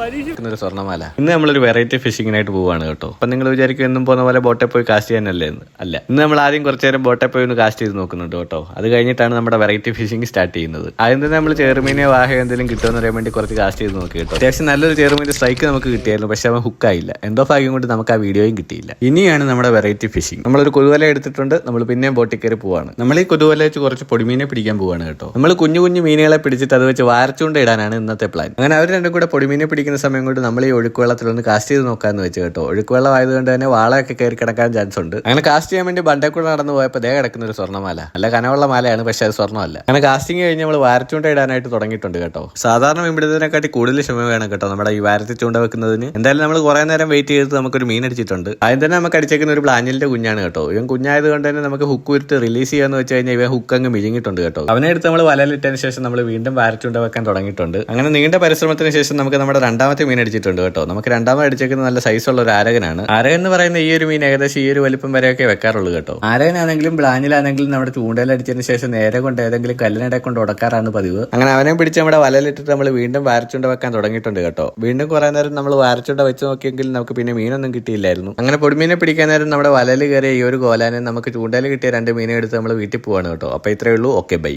ഒരു സ്വർണമാല. ഇന്ന് നമ്മളൊരു വെറൈറ്റി ഫിഷിങ്ങിനായിട്ട് പോവാണ് കേട്ടോ. അപ്പൊ നിങ്ങൾ വിചാരിക്കും എന്നും പോകുന്ന പോലെ ബോട്ടെ പോയി കാസ്റ്റ് ചെയ്യാനല്ലേ എന്ന്. അല്ല ഇന്ന് നമ്മൾ ആദ്യം കുറച്ചു നേരം ബോട്ടെ പോയി ഒന്ന് കാസ്റ്റ് ചെയ്ത് നോക്കുന്നുണ്ട് കേട്ടോ. അത് കഴിഞ്ഞിട്ടാണ് നമ്മുടെ വെറൈറ്റി ഫിഷിംഗ് സ്റ്റാർട്ട് ചെയ്യുന്നത്. ആദ്യം തന്നെ നമ്മൾ ചെറുമീനെ വാഹ എന്തെങ്കിലും കിട്ടുമെന്ന് അറിയാൻ വേണ്ടി കുറച്ച് കാസ്റ്റ് ചെയ്ത് നോക്കി കേട്ടോ. അത്യാവശ്യം നല്ലൊരു ചെറുമീന്റെ സ്ട്രൈക്ക് നമുക്ക് കിട്ടിയായിരുന്നു പക്ഷെ അവൻ ഹുക്കായില്ല എന്തോ ഭാഗ്യം കൊണ്ട് നമുക്ക് ആ വീഡിയോയും കിട്ടിയില്ല. ഇനിയാണ് നമ്മുടെ വെറൈറ്റി ഫിഷിംഗ് നമ്മളൊരു കൊതുവല എടുത്തിട്ടുണ്ട് നമ്മൾ പിന്നെയും ബോട്ടിൽ കയറി പോവാണ്. നമ്മൾ ഈ കൊതുവല വെച്ച് കുറച്ച് പൊടിമീനെ പിടിക്കാൻ പോവാണ് കേട്ടോ. നമ്മൾ കുഞ്ഞു കുഞ്ഞു മീനുകളെ പിടിച്ചിട്ട് അത് വെച്ച് വാരച്ചുകൊണ്ട് ഇടാനാണ് ഇന്നത്തെ പ്ലാൻ അങ്ങനെ അവർ രണ്ടും കൂടെ പൊടിമീനെ പിടിക്കുന്ന സമയം കൊണ്ട് നമ്മൾ ഈ ഒഴുക്ക് വെള്ളത്തിലൊന്ന് കാസ്റ്റ് ചെയ്ത് നോക്കാന്ന് വെച്ച് കേട്ടോ. ഒഴുക്ക് വെള്ളം ആയതുകൊണ്ട് തന്നെ വാളയൊക്കെ കയറി കിടക്കാൻ ചാൻസ് ഉണ്ട്. അങ്ങനെ കാസ്റ്റ് ചെയ്യാൻ വേണ്ടി ബണ്ടേക്കൂടെ കൂടെ നടന്നു പോയപ്പോൾ ദേ കിടക്കുന്ന ഒരു സ്വർണമാല. നല്ല കനവുള്ള മാലയാണ് പക്ഷെ അത് സ്വർണമല്ല. അങ്ങനെ കാസ്റ്റിംഗ് കഴിഞ്ഞ് നമ്മൾ വാരച്ചൂണ്ട ഇടാനായിട്ട് തുടങ്ങിയിട്ടുണ്ട് കേട്ടോ. സാധാരണ മീൻപിടുത്തതിനെക്കാട്ടി കൂടുതൽ ക്ഷമ വേണം കേട്ടോ നമ്മുടെ ഈ വാരത്തിൽ ചൂണ്ട വെക്കുന്നതിന്. എന്തായാലും നമ്മൾ കുറെ നേരം വെയിറ്റ് ചെയ്ത് നമുക്കൊരു മീൻ അടിച്ചിട്ടുണ്ട്. ആദ്യം തന്നെ നമുക്ക് അടിച്ചേക്കുന്ന ഒരു പ്ലാനിലിന്റെ കുഞ്ഞാണ് കേട്ടോ. ഇവൻ കുഞ്ഞായത് കൊണ്ട് തന്നെ നമുക്ക് ഹുക്ക് ഉരുട്ട് റിലീസ് ചെയ്യാന്ന് വെച്ച് കഴിഞ്ഞാൽ ഇവ ഹുക്ക് അങ്ങ് മിഴിഞ്ഞിട്ടുണ്ട് കേട്ടോ. അവനെ എടുത്ത് നമ്മൾ വലയിലിട്ടതിന് ശേഷം നമ്മൾ വീണ്ടും വാരച്ചുണ്ട വെക്കാൻ തുടങ്ങിയിട്ടുണ്ട്. അങ്ങനെ നീണ്ട പരിശ്രമത്തിന് ശേഷം നമുക്ക് നമ്മുടെ രണ്ടാമത്തെ മീൻ അടിച്ചിട്ടുണ്ട് കേട്ടോ. നമുക്ക് രണ്ടാമത് അടിച്ചേക്കുന്ന നല്ല സൈസുള്ള ഒരു ആരകനാണ്. ആരകൻ എന്ന് പറയുന്ന ഈ ഒരു മീൻ ഏകദേശം ഈ ഒരു വലിപ്പം വരെയൊക്കെ വെക്കാറുള്ളൂ കേട്ടോ. ആരകനാണെങ്കിലും ബ്ലാഞ്ഞിലാണെങ്കിലും നമ്മുടെ ചൂണ്ടയിൽ അടിച്ചതിന് ശേഷം നേരെ കൊണ്ട് ഏതെങ്കിലും കല്ലിനിടെ കൊണ്ട് ഉടക്കാറാണ് പതിവ്. അങ്ങനെ അവനെ പിടിച്ച് നമ്മുടെ വലയിലിട്ടിട്ട് നമ്മൾ വീണ്ടും വാരച്ചുണ്ട വെക്കാൻ തുടങ്ങിയിട്ടുണ്ട് കേട്ടോ. വീണ്ടും കുറെ നേരം നമ്മൾ വാരച്ചുണ്ട വെച്ച് നോക്കിയെങ്കിൽ നമുക്ക് പിന്നെ മീനൊന്നും കിട്ടിയില്ലായിരുന്നു. അങ്ങനെ പൊടിമീനെ പിടിക്കാൻ നേരം നമ്മുടെ വലയിൽ കയറിയ ഈ ഒരു കോലാനെ നമുക്ക് ചൂണ്ടയിൽ കിട്ടിയ രണ്ട് മീനെ എടുത്ത് നമ്മൾ വീട്ടിൽ പോവാണ് കേട്ടോ. അപ്പൊ ഇത്രയേ ഉള്ളൂ. Okay bye